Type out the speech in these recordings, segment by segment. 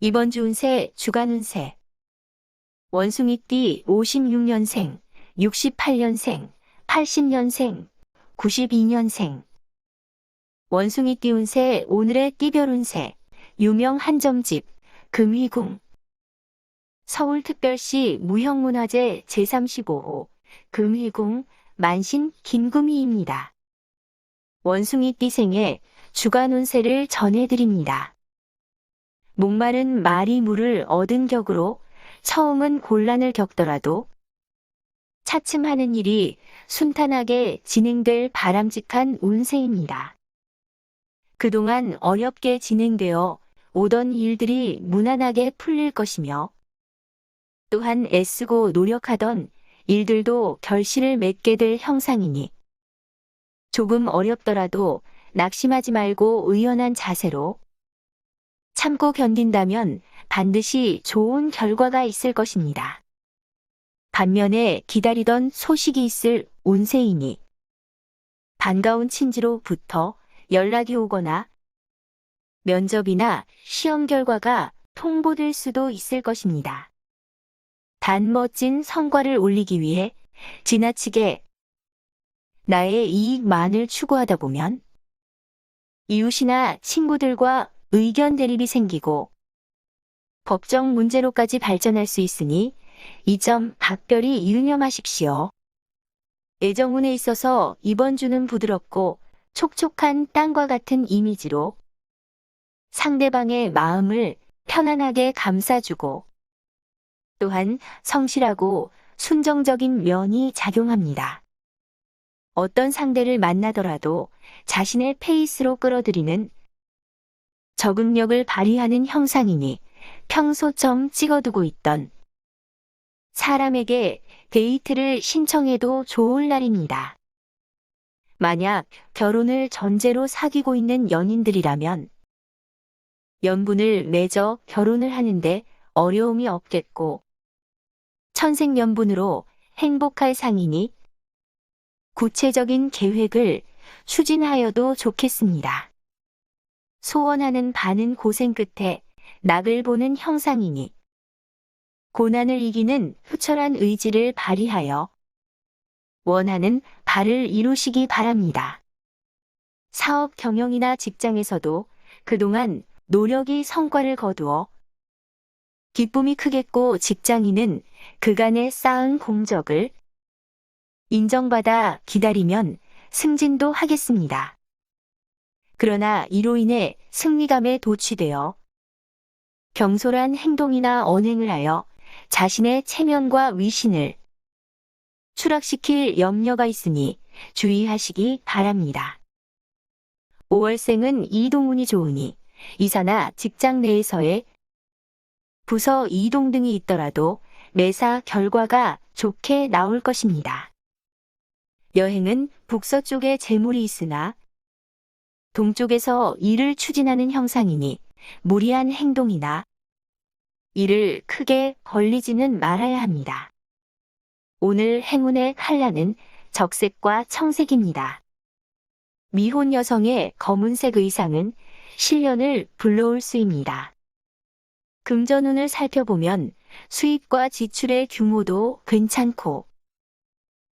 이번 주 운세 주간 운세 원숭이띠 56년생, 68년생, 80년생, 92년생 원숭이띠 운세 오늘의 띠별 운세 유명 한점집 금희궁 서울특별시 무형문화재 제35호 금희궁 만신 김금희입니다. 원숭이띠 생의 주간 운세를 전해드립니다. 목마른 말이 물을 얻은 격으로 처음은 곤란을 겪더라도 차츰하는 일이 순탄하게 진행될 바람직한 운세입니다. 그동안 어렵게 진행되어 오던 일들이 무난하게 풀릴 것이며 또한 애쓰고 노력하던 일들도 결실을 맺게 될 형상이니 조금 어렵더라도 낙심하지 말고 의연한 자세로 참고 견딘다면 반드시 좋은 결과가 있을 것입니다. 반면에 기다리던 소식이 있을 운세이니 반가운 친지로부터 연락이 오거나 면접이나 시험 결과가 통보될 수도 있을 것입니다. 단 멋진 성과를 올리기 위해 지나치게 나의 이익만을 추구하다 보면 이웃이나 친구들과 의견 대립이 생기고 법정 문제로까지 발전할 수 있으니 이 점 각별히 유념하십시오. 애정운에 있어서 이번 주는 부드럽고 촉촉한 땅과 같은 이미지로 상대방의 마음을 편안하게 감싸주고 또한 성실하고 순정적인 면이 작용합니다. 어떤 상대를 만나더라도 자신의 페이스로 끌어들이는 적응력을 발휘하는 형상이니 평소 점 찍어두고 있던 사람에게 데이트를 신청해도 좋을 날입니다. 만약 결혼을 전제로 사귀고 있는 연인들이라면 연분을 맺어 결혼을 하는데 어려움이 없겠고 천생연분으로 행복할 상이니 구체적인 계획을 추진하여도 좋겠습니다. 소원하는 반은 고생 끝에 낙을 보는 형상이니 고난을 이기는 후철한 의지를 발휘하여 원하는 바를 이루시기 바랍니다. 사업 경영이나 직장에서도 그동안 노력이 성과를 거두어 기쁨이 크겠고 직장인은 그간에 쌓은 공적을 인정받아 기다리면 승진도 하겠습니다. 그러나 이로 인해 승리감에 도취되어 경솔한 행동이나 언행을 하여 자신의 체면과 위신을 추락시킬 염려가 있으니 주의하시기 바랍니다. 5월생은 이동운이 좋으니 이사나 직장 내에서의 부서 이동 등이 있더라도 매사 결과가 좋게 나올 것입니다. 여행은 북서쪽에 재물이 있으나 동쪽에서 일을 추진하는 형상이니 무리한 행동이나 일을 크게 벌리지는 말아야 합니다. 오늘 행운의 칼라는 적색과 청색입니다. 미혼 여성의 검은색 의상은 실련을 불러올 수입니다. 금전운을 살펴보면 수입과 지출의 규모도 괜찮고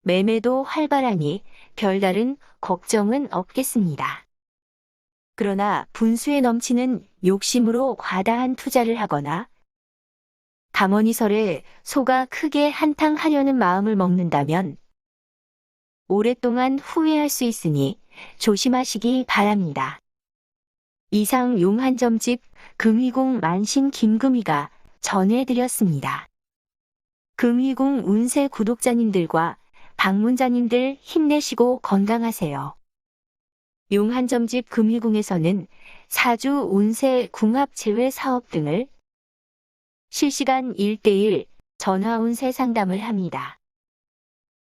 매매도 활발하니 별다른 걱정은 없겠습니다. 그러나 분수에 넘치는 욕심으로 과다한 투자를 하거나 담원이설에 소가 크게 한탕하려는 마음을 먹는다면 오랫동안 후회할 수 있으니 조심하시기 바랍니다. 이상 용한점집 금희궁 만신 김금희가 전해드렸습니다. 금희궁 운세 구독자님들과 방문자님들 힘내시고 건강하세요. 용한점집 금희궁에서는 사주 운세 궁합 제외 사업 등을 실시간 1대1 전화 운세 상담을 합니다.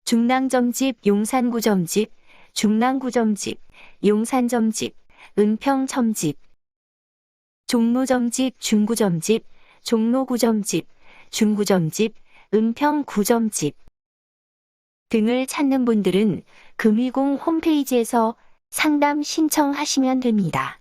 중랑점집, 용산구점집, 중랑구점집, 용산점집, 은평점집, 종로점집, 중구점집, 종로구점집, 중구점집, 은평구점집 등을 찾는 분들은 금희궁 홈페이지에서 상담 신청하시면 됩니다.